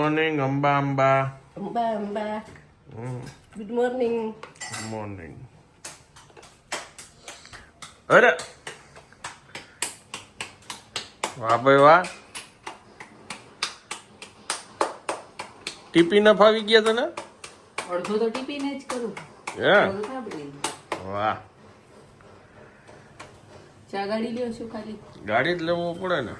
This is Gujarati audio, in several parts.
Morning Amba Amba Amba Amba good morning morning અરે વાહ ભાઈ વાહ ટીપી ન ફાવી ગયા તને અડધો તો ટીપીને જ કરું. હે વાહ. ચા ગાડી લ્યો છું ખાલી? ગાડી જ લેવું પડે ને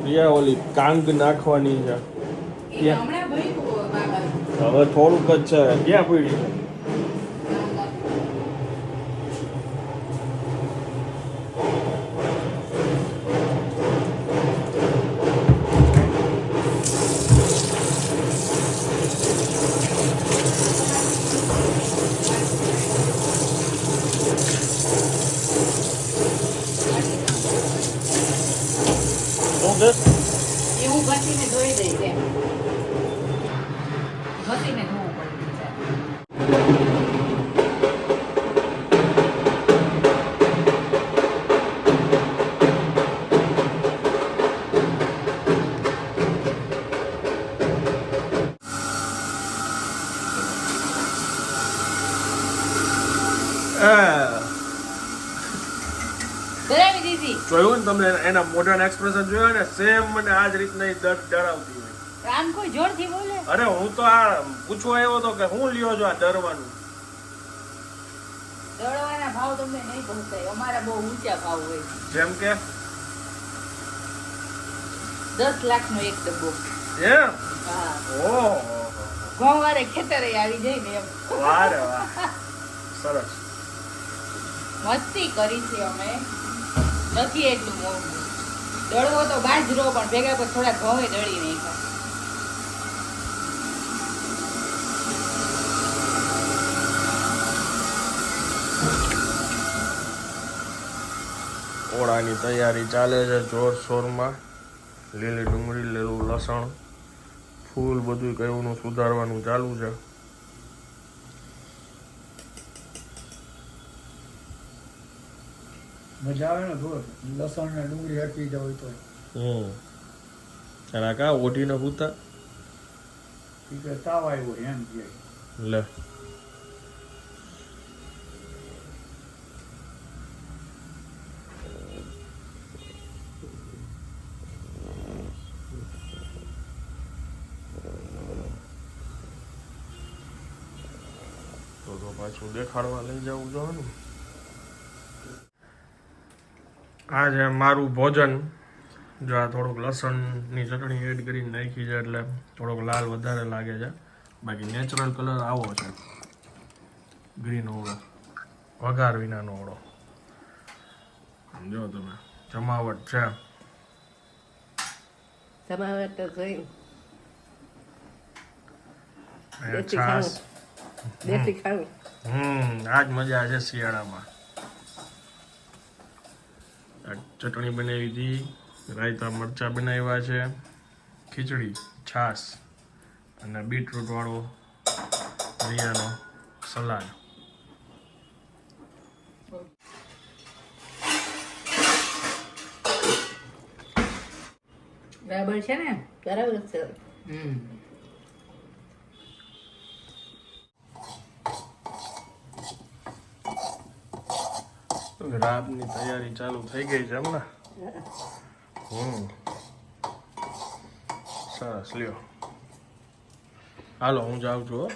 પ્રિયા ઓલી કાંગ નાખવાની છે. હવે થોડુંક જ છે. ક્યાં પડી? શું છે? એ હું ઘસીને ધોઈ દઈશ એમ ઘસીને ધોવું પડે આ દીધી જોયું ને તમને એના મોઢાના એક્સપ્રેશન જોયો ને સેમ મને આ જ રીતના ઈ ડરાવતી હોય. આમ કોઈ જોરથી બોલે? અરે હું તો આ પૂછવા આવ્યો તો કે હું લ્યો છો આ ડરવાનું દળવાના ભાવ તમને નહીં પહોંચાય. અમારા બહુ ઊંચા ભાવ હોય. જેમ કે? દસ લાખનો એક ડબ્બો. એમ? હા. ઓહો ઘઉં વારે ખેતરે આવી જાય ને એમ. વાહ. સરસ. મસ્તી કરી છે અમે. નથી એટલું મોંઘું. દળવો તો બાજરો પણ ભેગા પર થોડા ઘઉં દળી નાખ્યા. ઓળાની તૈયારી ચાલે છે જોરશોરમાં લીલી ડુંગળી, લીલું લસણ. ફૂલ બધું કયું સુધારવાનું ચાલુ છે. મજા આવે ને થોડું લસણ ને ડુંગળી હટવી જાવ તો. હમ. અને કા ઓઢીને પૂતા ઈ કે તાવ આવ્યો એમ કે. લે. તો તો પાછું દેખાડવા લઈ જવું જોઈએ ને. આ છે મારું ભોજન જો આ થોડુંક લસણની ચટણી એડ કરીને નાખી છે એટલે થોડોક લાલ વધારે લાગે છે. બાકી નેચરલ કલર આવો છે. ગ્રીન ઓળો. વઘાર વિનાનો ઓળો. જો તમે. જમાવટ છે. તમારે તો જોઈ દેશી ખાવું. હમ. આજ મજા છે શિયાળામાં. ચટણી બનાવી હતી. રાયતા મરચાં બનાવ્યા છે. ખીચડી છાશ અને બીટરૂટવાળો રિયાનો સલાડ. બરાબર છે ને? બરાબર છે. હમ. રાતની તૈયારી ચાલુ થઈ ગઈ છે હમણાં? હમ. સરસ, લ્યો. હાલો, હું જાઉં છું.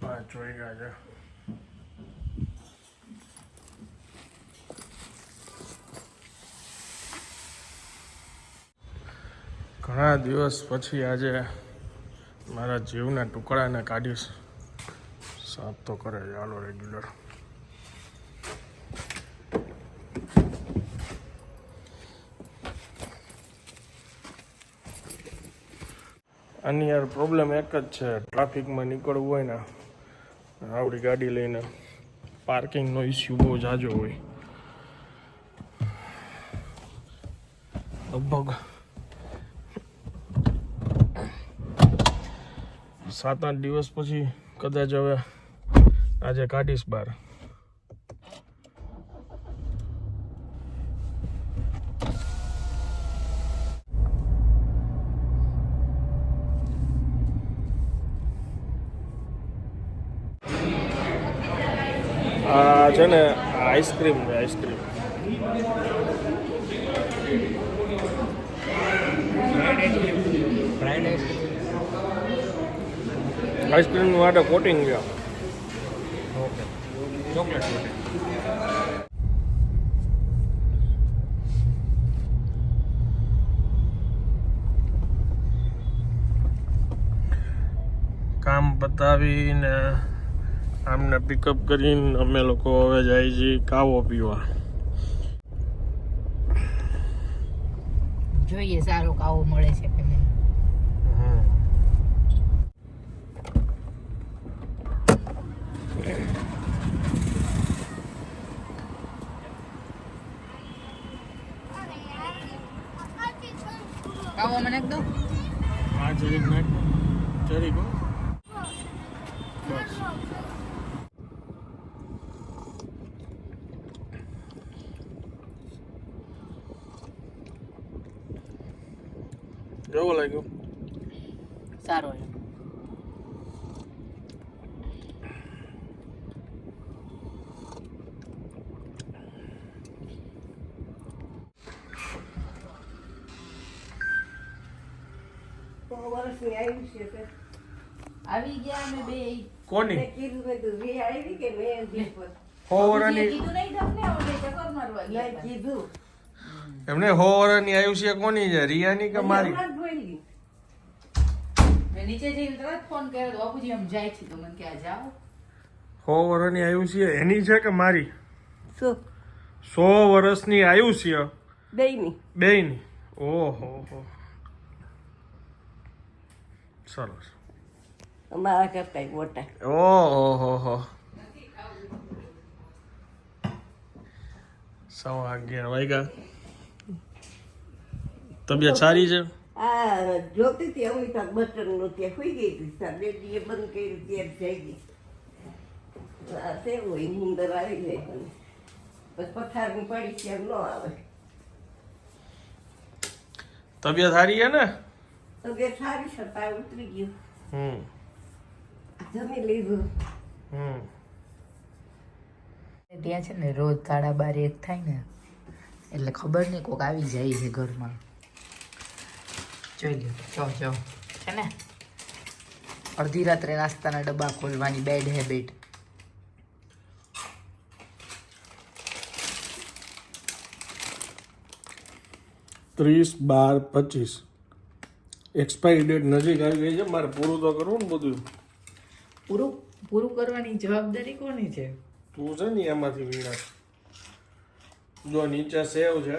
પાંચ વાગ્યા છે. ઘણા દિવસ પછી આજે મારા જીવના ટુકડાને કાઢીશ. સાફ તો કરે ચાલો રેગ્યુલર આની યાર પ્રોબ્લેમ એક જ છે, ટ્રાફિકમાં નીકળવું હોય ને, આવડી ગાડી લઈને પાર્કિંગનો ઇસ્યુ બહુ જાજો હોય. લગભગ સાત આઠ દિવસ પછી કદાચ હવે આજે કાઢીશ બહાર. આ છે ને આઈસ્ક્રીમ છે આઈસ્ક્રીમ આઈસ્ક્રીમ માટે કોટિંગ છે. ઓકે ચોકલેટ કોટિંગ કામ પતાવીને આમને પિકઅપ કરીને અમે લોકો હવે જાય છીએ કાવો પીવા. જોઈએ સારો કાવો મળે છે કે નહીં. કાવો મને એકદમ આ જરીક નાખ. જરીક હો. બસ. કેવો લાગ્યો સારો છે સો વર્ષની આવી છે. આવી ગયા અમે બે. કોની? કીધું કીધું રી આવી કે મેં કીધું હોવરાની કીધું નહીં તમને અમે ચક્કર મારવા ગયા કીધું. એમને હોવરાની આયુષ્ય કોની છે? રિયાની કે મારી. મેં નીચે જઈને તરત ફોન કર્યો બાપુજી એમ જાય છે તો મને ક્યાં જાઓ. હોવરાની આયુષ્ય એની છે કે મારી? સો. વર્ષની આયુષ્ય દઈની બેયની? ઓહો હો. સરસ અમારા કરતા મોટા. ઓહો હો હો. સવા અગિયાર વાગ્યા. તબિયત સારી છે? આ જોતી હતી ત્યાં બચ્ચનનું ત્યાં સુઈ ગઈ હતી. ત્યાં બેટીએ બંધ કર્યું ત્યારે જઈ ગઈ. આ તે હોય નીંદર આવી જાય પછી પથારની પડી ત્યાં ન આવે. તબિયત સારી છે ને? તો કે સારી છતાં ઉતરી ગયું. હમ. જમી લીધું. હમ. ત્યાં છે ને રોજ સાડા બાર એક થાય ને એટલે ખબર નહીં કોક આવી જાય છે ઘરમાં. જોઈ લો જો જો છે ને? અડધી રાત્રે નાસ્તાના ડબ્બા ખોલવાની બેડ હેબિટ ત્રીસ બાર પચીસ. એક્સપાયરી ડેટ નજીક આવી ગઈ છે મારે પૂરું તો કરવું ને બધું. પૂરું? પૂરું કરવાની જવાબદારી કોની છે? તું છે ને એમાંથી વીણા. જો નીચે સેવ છે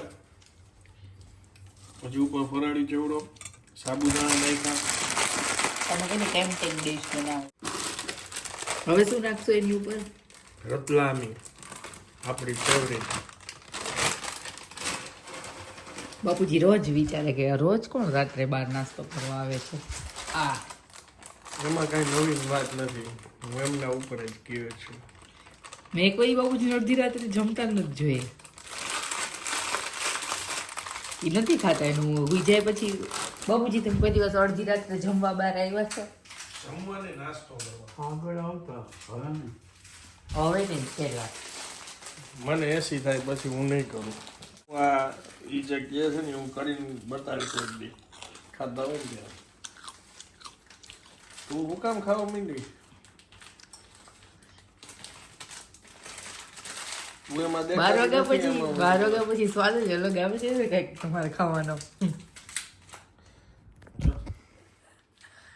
પછી ઉપર ફરાળી ચેવડો સાબુદાણા નાખ્યા. તમે કઈ ટેમ્પટિંગ ડિશ બનાવો? હવે શું નાખશો એની ઉપર? રતલામી આપણી ફેવરેટ બાપુજી રોજ વિચારે કે રોજ કોણ રાત્રે બાર નાસ્તો કરવા આવે છે? આ. એમાં કાંઈ નવી વાત નથી. હું એમના ઉપર જ કહ્યો છું. મેં કોઈ બાપુજી અડધી રાત્રે જમતા જ નથી જોઈએ એ નથી ખાતા એનું હુઈ જાય પછી બાપુજી તમે કોઈ દિવસ અડધી રાત્રે જમવા બહાર આવ્યા છો? જમવાને નાસ્તો કરવા. આગળ આવતા હવે નહીં. હવે નહીં પહેલા. મને એસી થાય પછી હું નહીં કરું. આ ઈ જે કહે છે ને હું કરીને બતાવીશ એક દી ખાતા હોય ને તું હું કામ ખાવા માંડી? બાર વાગ્યા પછી બાર વાગ્યા પછી સ્વાદ જ અલગ આવે છે ને કંઈક તમારે ખાવાનો.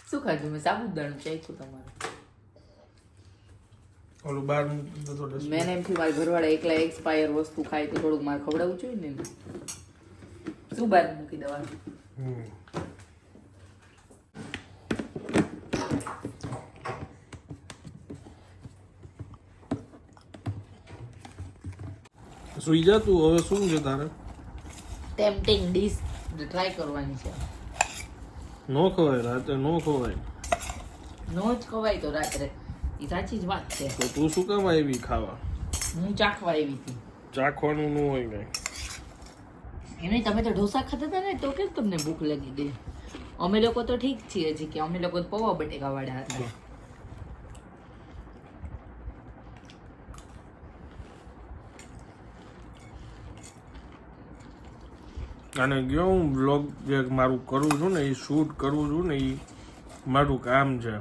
શું ખાધું? મેં સાબુદાણું ચાખ્યું તમારું. ઓલું બાર મેં એમ એમથી મારા ઘરવાળા એકલા એક્સપાયર વસ્તુ ખાય તો થોડુંક મારે ખવડાવવું જોઈએ ને શું બહાર મૂકી દેવા? સુઈ જા તું હવે શું છે તારે? ટેમ્પટિંગ ડીશ ટ્રાય કરવાની છે. નો ખવાય રાતે નો ખવાય. નો જ ખવાય તો રાત્રે. એ સાચી જ વાત છે તો તું શું કામ આવી ખાવા? હું ચાખવા આવી હતી. ચાખવાનું ન હોય કઈ. એને તમે તો ઢોસા ખાતા હતા ને તો કેમ તમને ભૂખ લાગી દે અમે લોકો તો ઠીક છીએ હજી કે અમે લોકો પૌવા બટેકા વાળા હતા અને ગયો હું બ્લોગ જે મારું કરું છું ને એ શૂટ કરું છું ને એ મારું કામ છે.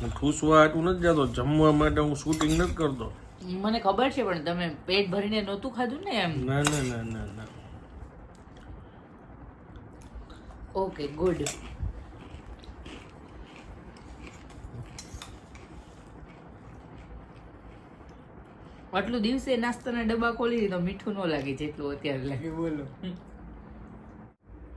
હું ઠૂસવા નથી જતો. જમવા માટે હું શૂટિંગ નથી કરતો. મને ખબર છે પણ તમે પેટ ભરીને નહોતું ખાધું ને એમ? ના ના ના ના ના. ઓકે ગુડ આટલું દિવસે નાસ્તાના ડબ્બા ખોલી તો મીઠું ન લાગે જેટલું અત્યારે લાગે. બોલો.